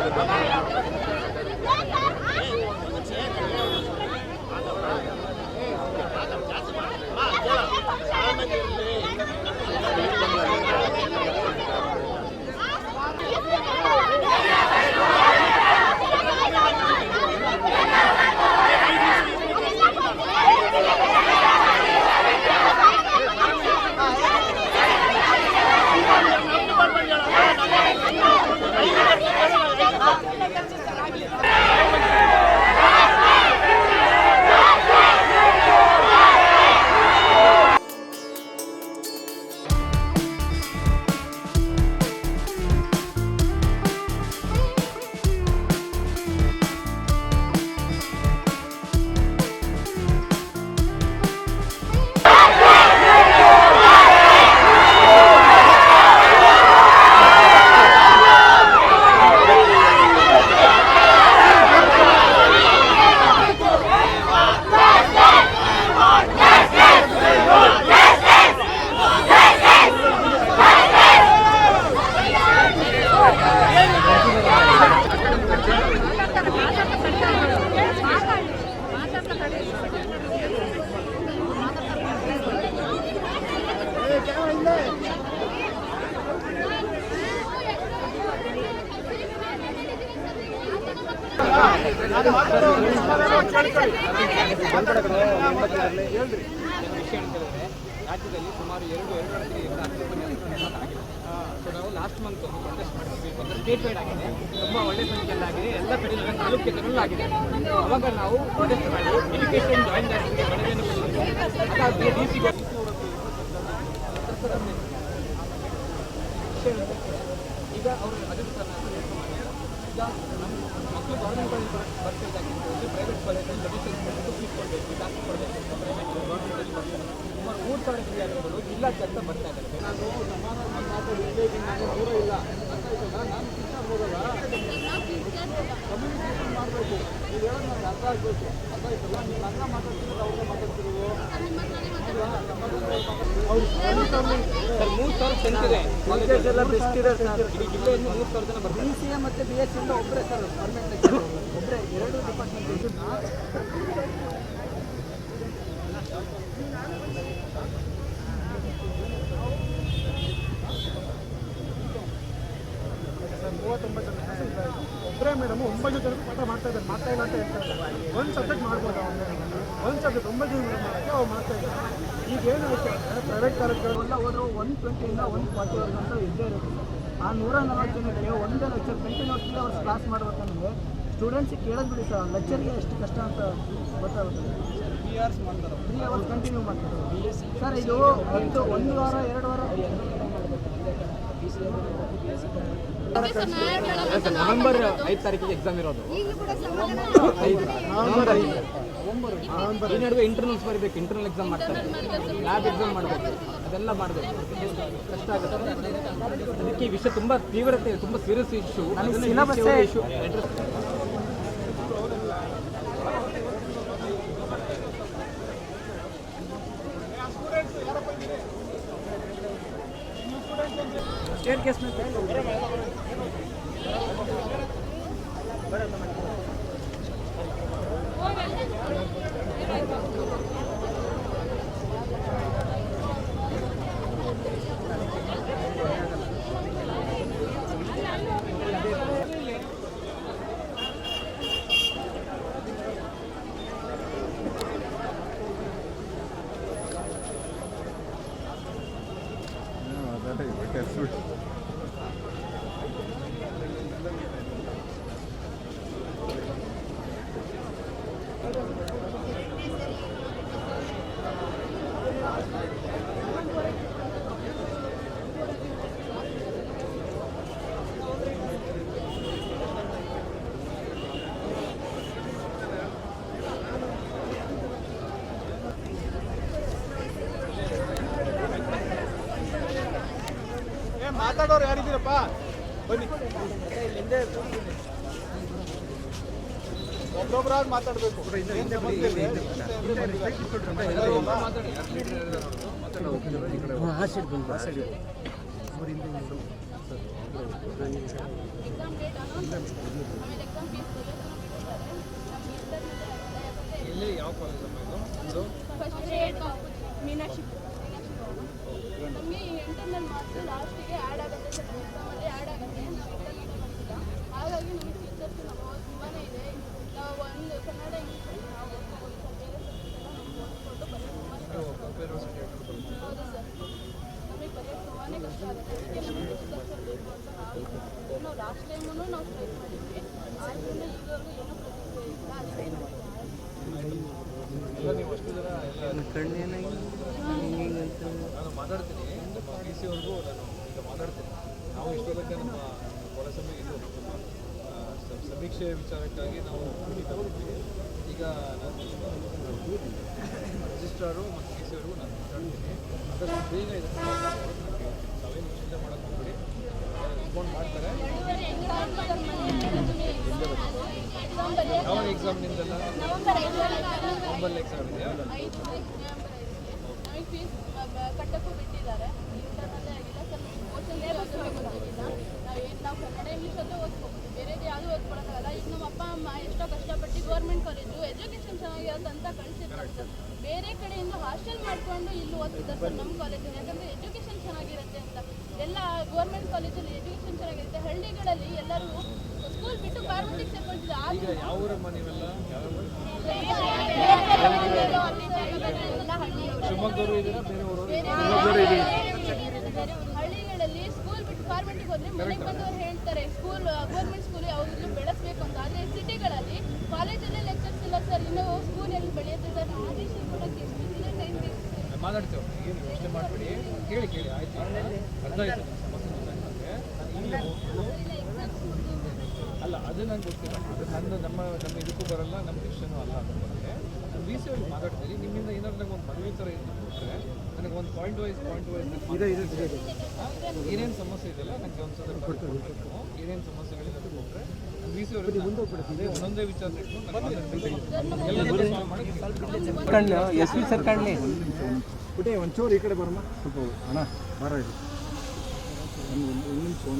Come on! ರಾಜ್ಯದಲ್ಲಿ ಸುಮಾರು ಎರಡು ಎರಡು ಆಗಿದೆ ಸೊ ನಾವು ಲಾಸ್ಟ್ ಮಂತ್ ಒಂದು ಕಾಂಟೆಸ್ಟ್ ಮಾಡಿದ್ವಿ ಒಂದು ಸ್ಟೇಟ್ ವೈಡ್ ಆಗಿದೆ ತುಂಬ ಒಳ್ಳೆ ಸಂಖ್ಯೆಯಲ್ಲಿ ಆಗಿದೆ ಎಲ್ಲ ಕಡೆ ತಾಲೂಕು ಕೇಂದ್ರದಲ್ಲೂ ಆಗಿದೆ ಅವಾಗ ನಾವು ಕಾಂಟೆಸ್ಟ್ ಮಾಡಿ ಎಜುಕೇಷನ್ ಜಾಯಿನ್ ಜಾಸ್ತಿಗೆ ಮನವಿಯನ್ನು ಅದಾದ್ಮೇಲೆ ಈಗ ಅವರು ಅದೇ ಸರ್ ನಾನು ಹೇಳ್ಕೊಂಡು ಮಾಡಿದ್ರು. ನಮ್ಮ ಪ್ರೈವೇಟ್ ಕಾಲೇಜಲ್ಲಿ ಅಡ್ಮಿಷನ್ ಕೊಟ್ಟು ಫೀಸ್ ಕೊಡಬೇಕು ಜಾಸ್ತಿ ಮೂರು ಬರ್ತಾ ಇದ್ದಾರೆ ನಾನು ಸಮಾನ ಮಾತು ದೂರ ಇಲ್ಲ ಅಂತ ಆಯ್ತಲ್ಲ ನಾನು ಟೀಚರ್ ಹೋಗಲ್ಲ ಕಮ್ಯುನಿಕೇಷನ್ ಮಾಡಬೇಕು ನೀವು ಹೇಳೋದು ಅರ್ಥ ಆಗಬೇಕು ಅರ್ಥ ಆಯ್ತಲ್ಲ ನೀವು ನನ್ನ ಮಾತಾಡ್ತಿರೋ ಅವ್ರನ್ನ ಮಾತಾಡ್ತಿರೋ ಸರ್ ಮೂರು ಸಾವಿರ ಕಾಲೇಜ್ ಎಲ್ಲ ಬೆಸ್ಟ್ ಇದೆ ಸರ್ ಇಡೀ ಮೂರು ಸಾವಿರ ಜನ ಬರ್ತಾರೆ ಬಿ ಸಿ ಎ ಮತ್ತು ಬಿ ಎಸ್ ಇಂದ ಒಬ್ಬರೇ ಸರ್ ಗೌರ್ಮೆಂಟ್ ಒಬ್ಬರೇ ಎರಡು ಡಿಪಾರ್ಟ್ಮೆಂಟ್ ಮೂವತ್ತೊಂಬತ್ತು ಜನ. ಒಬ್ಬರೇ ಮೇಡಮ್ ಒಂಬತ್ತು ಜನ ಪಾಠ ಮಾಡ್ತಾ ಇದ್ದಾರೆ ಮಾಡ್ತಾ ಇಲ್ಲ ಅಂತ ಹೇಳ್ತಾರೆ. ಒಂದು ಸಬ್ಜೆಕ್ಟ್ ಮಾಡ್ಬೋದು ಅವ್ನು ಒಂದು ಸಬ್ಜೆಕ್ಟ್ ಒಂಬತ್ತು ಜನ ಮಾಡೋಕ್ಕೆ ಅವ್ರು ಮಾಡ್ತಾ ಇದ್ದಾರೆ. ಈಗ ಅಂದರೆ ಪ್ರೈವೇಟ್ ಕಾಲೇಜ್ಗಳೆಲ್ಲ ಹೋದ್ರು ಒನ್ ಟ್ವೆಂಟಿಯಿಂದ ಒನ್ ಫಾರ್ಟಿವರೆಗೆ ಅಂತ ಇದ್ದೇ ಇರುತ್ತೆ. ಆ ನೂರ ನಲವತ್ತು ಜನಗಳಿಗೆ ಒಂದೇ ಲೆಕ್ಚರ್ ಟ್ವೆಂಟಿ ತ್ರೀ ಅವ್ರು ಕ್ಲಾಸ್ ಮಾಡ್ಬೇಕಂದ್ರೆ ಸ್ಟೂಡೆಂಟ್ಸಿಗೆ ಕೇಳೋದು ಬಿಡಿ ಸರ್ ಲೆಕ್ಚರ್ಗೆ ಎಷ್ಟು ಕಷ್ಟ ಅಂತ ಗೊತ್ತಾಗುತ್ತೆ. ತ್ರೀ ಅವರ್ಸ್ ಕಂಟಿನ್ಯೂ ಮಾಡ್ತಾರೆ. ಸರ್ ಇದು ಒಂದು ಒಂದು ವಾರ ಎರಡು ವಾರ. ನವೆಂಬರ್ ಐದು ತಾರೀಕಿಗೆ ಎಕ್ಸಾಮ್ ಇರೋದು. ಈ ನಡುವೆ ಇಂಟರ್ನಲ್ಸ್ ಬರಬೇಕು ಇಂಟರ್ನಲ್ ಎಕ್ಸಾಮ್ ಮಾಡ್ತಾರೆ. ಲ್ಯಾಬ್ ಎಕ್ಸಾಮ್ ಮಾಡಬೇಕು ಅದೆಲ್ಲ ಮಾಡಬೇಕು. ಕಷ್ಟ ಆಗುತ್ತೆ. ಅದಕ್ಕೆ ಈ ವಿಷಯ ತುಂಬ ತೀವ್ರತೆ ತುಂಬ serious issue issue state case ওইটা ಮಾತಾಡೋರು ಯಾರಿದ್ದೀರಪ್ಪ ಬನ್ನಿ ಒಬ್ಬೊಬ್ಬರಾಗಿ ಮಾತಾಡಬೇಕು ಎಲ್ಲಿ ಯಾವ ಕಾಲೇಜ್ ಇದು ಮೀನಾಕ್ಷಿ ಹಿಂಗೆ ಲಾಸ್ಟಿಗೆ ಆ್ಯಡ್ ಆಗುತ್ತೆ ಸರ್. ಎಕ್ಸಾಮಲ್ಲಿ ಆ್ಯಡ್ ಆಗುತ್ತೆ. ನಾವು ಇಂಟರ್ನಲ್ ಮಾಡ್ತಿಲ್ಲ ಹಾಗಾಗಿ ನಮಗೆ ಟೀಚರ್ಸ್ ನಮ್ಮ ತುಂಬಾ ಇದೆ. ನಾವು ಒಂದು ಕನ್ನಡ ಇಂಗ್ಲೀಷ್ ನಾವು ಓದ್ಕೋಬೋದು ಸರ್. ಬೇರೆ ಸಬ್ಜೆಕ್ಟ್ ಎಲ್ಲ ನಮ್ಗೆ ಓದ್ಕೊಂಡು ಬರೆಯೋದು ತುಂಬಾ ಹೌದು ಸರ್. ನಮಗೆ ಬರೆಯೋದು ತುಂಬಾ ಕಷ್ಟ ಆಗುತ್ತೆ. ಅದಕ್ಕೆ ನಮಗೆ ಟೀಚರ್ಸ್ ಬೇಕು ಅಂತ ನಾವು ನಾವು ಲಾಸ್ಟ್ ಟೈಮೂ ನಾವು ಟ್ರೈ ಮಾಡಿದ್ವಿ. ಆದ್ದರಿಂದ ಈಗವರೆಗೂ ಏನೂ ಪ್ರತಿಕ್ರಿಯೆ ಇಲ್ಲ. ಅಷ್ಟೇ ನಾನು ಮಾತಾಡ್ತೀನಿ. ನಮ್ಮ ಡಿ ನಾನು ಈಗ ಮಾತಾಡ್ತೀನಿ ನಾವು ಇಷ್ಟೊತ್ತಕ್ಕೆ ನಮ್ಮ ಕೊಳಸಭೆ ಇದು ನಮ್ಮ ಸಮೀಕ್ಷೆ ವಿಚಾರಕ್ಕಾಗಿ ನಾವು ಭೇಟಿ ತಗೊಂಡಿದ್ದೀವಿ ಈಗ ನಾನು ರಿಜಿಸ್ಟ್ರಾರು ಮತ್ತು ಡಿ ಸಿ ಅವ್ರಿಗೂ ನಾನು ಮಾತಾಡ್ತೀನಿ ಅದರ ಬೇಗ ಇದೆ ತಾವೇನು ಚಿಂತೆ ಮಾಡೋಕ್ಕೆ ಮಾಡ್ತಾರೆ ಎಕ್ಸಾಮ್ ನಿಮ್ದೆಲ್ಲ ಎಕ್ಸಾಮ್ ಇದೆಯಾ ಫೀಸ್ ಕಟ್ಟಕ್ಕೂ ಬಿಟ್ಟಿದ್ದಾರೆ ಇಂಟರ್ನಲ್ಲೇ ಆಗಿಲ್ಲ ಸರ್ ಮೋಷನ್ ಗೊತ್ತಿಲ್ಲ ನಾವು ಏನು ನಾವು ಕನ್ನಡ ಇಂಗ್ಲೀಷ್ ಅಲ್ಲೇ ಓದ್ಕೋಬೋದು ಬೇರೆದು ಯಾವುದು ಓದ್ಕೊಳಕ್ಕಾಗಲ್ಲ ಈಗ ನಮ್ಮ ಅಪ್ಪ ಅಮ್ಮ ಎಷ್ಟೋ ಕಷ್ಟಪಟ್ಟು ಗೌರ್ಮೆಂಟ್ ಕಾಲೇಜು ಎಜುಕೇಷನ್ ಚೆನ್ನಾಗಿರುತ್ತೆ ಅಂತ ಕಳಿಸಿರ್ತಾರೆ ಸರ್ ಬೇರೆ ಕಡೆಯಿಂದ ಹಾಸ್ಟೆಲ್ ಮಾಡ್ಕೊಂಡು ಇಲ್ಲಿ ಓದ್ತಿದ್ದಾರೆ ಸರ್ ನಮ್ಮ ಕಾಲೇಜಲ್ಲಿ ಯಾಕಂದರೆ ಎಜುಕೇಷನ್ ಚೆನ್ನಾಗಿರುತ್ತೆ ಅಂತ ಎಲ್ಲ ಗೌರ್ಮೆಂಟ್ ಕಾಲೇಜಲ್ಲಿ ಎಜುಕೇಶನ್ ಚೆನ್ನಾಗಿರುತ್ತೆ. ಹಳ್ಳಿಗಳಲ್ಲಿ ಎಲ್ಲರೂ ಸ್ಕೂಲ್ ಬಿಟ್ಟು ಇದ್ದೀರಾ? ಬೇರೆ ಹಳ್ಳಿಗಳಲ್ಲಿ ಸ್ಕೂಲ್ ಬಿಟ್ಟು ಗೌರ್ಮೆಂಟ್ಗೆ ಹೋದ್ರೆ ಮನೆಗೆ ಬಂದವರು ಹೇಳ್ತಾರೆ ಸ್ಕೂಲ್ ಗೌರ್ಮೆಂಟ್ ಸ್ಕೂಲ್ ಯಾವಾಗಲೂ ಬೆಳೆಸ್ಬೇಕು ಅಂತ. ಆದರೆ ಸಿಟಿಗಳಲ್ಲಿ ಕಾಲೇಜಲ್ಲೇ ಲೆಕ್ಚರ್ಸ್ ಇಲ್ಲ ಸರ್ ಇನ್ನು ಸ್ಕೂಲಲ್ಲಿ ಬೆಳೆಯುತ್ತೆ ಸರ್ ಆದೇಶ ಕೊಡೋಕ್ಕೆ ಎಷ್ಟು ದಿನ ಟೈಮ್ ಬೇಕು ಸರ್ ಮಾತಾಡ್ತೇವೆ. ಏನು ಯೋಚನೆ ಮಾಡಬೇಡಿ. ಕೇಳಿ ಕೇಳಿ. ಆಯ್ತು. ಅರ್ಥ ಆಯ್ತು ನಿಮ್ಮ ಸಮಸ್ಯೆ ಗೊತ್ತಾಗ್ತದೆ ನಾನು ಇಲ್ಲೇ ಹೋಗ್ಬಿಟ್ಟು ಅಲ್ಲ ಅದು ನಂಗೆ ಗೊತ್ತಿಲ್ಲ. ಅದು ನಂದು ನಮ್ಮ ನಮ್ಮ ಇದಕ್ಕೂ ಬರಲ್ಲ ನಮ್ಮ ಡಿಸಿಷನು ಅಲ್ಲ ಅದ್ರ ಬಗ್ಗೆ ನಾನು ಬಿ ಸಿ ಅವ್ರಿಗೆ ಮಾತಾಡ್ತೀನಿ ನಿಮ್ಮಿಂದ ಏನಾದ್ರು ನಂಗೆ ಒಂದು ಮದುವೆ ಥರ ಇದು ಕೊಟ್ಟರೆ ನನಗೆ ಒಂದು ಪಾಯಿಂಟ್ ವೈಸ್ ಪಾಯಿಂಟ್ ವೈಸ್ ಏನೇನು ಸಮಸ್ಯೆ ಇದೆಯಲ್ಲ ನನಗೆ ಒಂದು ಸಲ ಕೊಡ್ಬೇಕು. ಏನೇನು ಸಮಸ್ಯೆಗಳಿದೆ ಅದು ಕೊಟ್ಟರೆ ಬಿ ಸಿ ಅವ್ರಿಗೆ ಮುಂದೆ ಅದೇ ಒಂದೊಂದೇ ವಿಚಾರ ಇಟ್ಕೊಂಡು ಎಸ್ ಸರ್ ಕಣ್ಲಿ ಒಂಚೂರು ಈ ಕಡೆ ಬರಮ್ಮ. ಸ್ವಲ್ಪ ಅಣ್ಣ ಬರ ಇದು ಒಂದು ಒಂದು ನಿಮಿಷ ಒಂದು